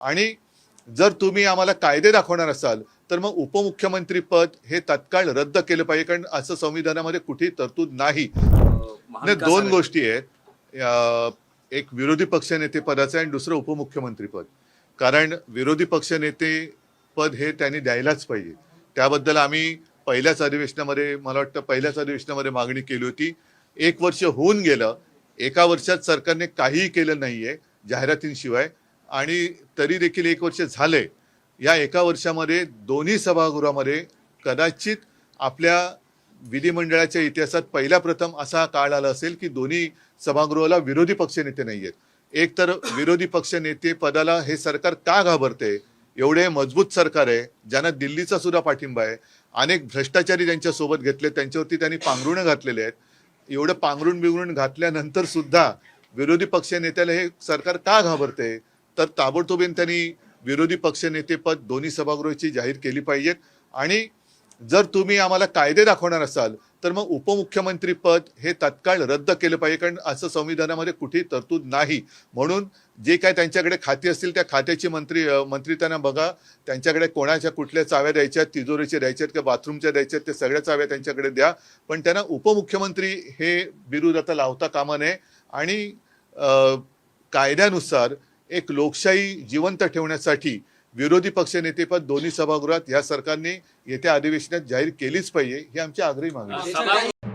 आणि जर तुम्ही आम्हाला कायदे दाखवणार असाल तर मग उपमुख्यमंत्री पद हे तत्काळ रद्द केलं पाहिजे कारण असं संविधानामध्ये कुठेही तरतूद नाही. दोन गोष्टी आहेत. एक विरोधी पक्षनेते पदाचं आणि दुसरं उपमुख्यमंत्री पद. कारण विरोधी पक्षनेते पद हे त्यांनी द्यायलाच पाहिजे. त्याबद्दल आम्ही पहिल्याच अधिवेशनामध्ये मला वाटतं पहिल्याच अधिवेशनामध्ये मागणी केली होती. एक वर्ष होऊन गेलं. एका वर्षात सरकारने काहीही केलं नाहीये जाहिरातींशिवाय. आणि तरी देखील एक वर्ष झालंय या एका वर्षामध्ये दोन्ही सभागृहामध्ये कदाचित आपल्या विधिमंडळाच्या इतिहासात पहिल्या प्रथम असा काळ आला असेल की दोन्ही सभागृहाला विरोधी पक्षनेते नाही आहेत. एक तर विरोधी पक्षनेते पदाला हे सरकार का घाबरते? एवढे मजबूत सरकार आहे ज्यांना दिल्लीचा सुद्धा पाठिंबा आहे. अनेक भ्रष्टाचारी त्यांच्यासोबत घेतले त्यांच्यावरती त्यांनी पांघरुणं घातलेले आहेत. एवढं पांघरुण बिंघरुण घातल्यानंतर सुद्धा विरोधी पक्षनेत्याला हे सरकार का घाबरते? तर ताबडतोबीन त्यांनी विरोधी पक्षनेतेपद दोन्ही सभागृहाची जाहीर केली पाहिजेत आणि जर तुम्ही आम्हाला कायदे दाखवणार असाल तर मग उपमुख्यमंत्री पद हे तत्काळ रद्द केलं पाहिजे कारण असं संविधानामध्ये कुठेही तरतूद नाही. म्हणून जे काय त्यांच्याकडे खाती असतील त्या खात्याची मंत्री मंत्री त्यांना बघा. त्यांच्याकडे कोणाच्या कुठल्या चाव्या द्यायच्या तिजोरीच्या द्यायच्यात किंवा बाथरूमच्या द्यायच्यात त्या सगळ्या चाव्या त्यांच्याकडे द्या. पण त्यांना उपमुख्यमंत्री हे बिरुद आता लावता कामा नये. आणि कायद्यानुसार एक लोकशाही जिवंत ठेवण्यासाठी विरोधी पक्षनेतेपद दोन्ही सभागृहात या सरकारने येत्या अधिवेशनात जाहीर केलीच पाहिजे ही आमची आग्रही मागणी आहे.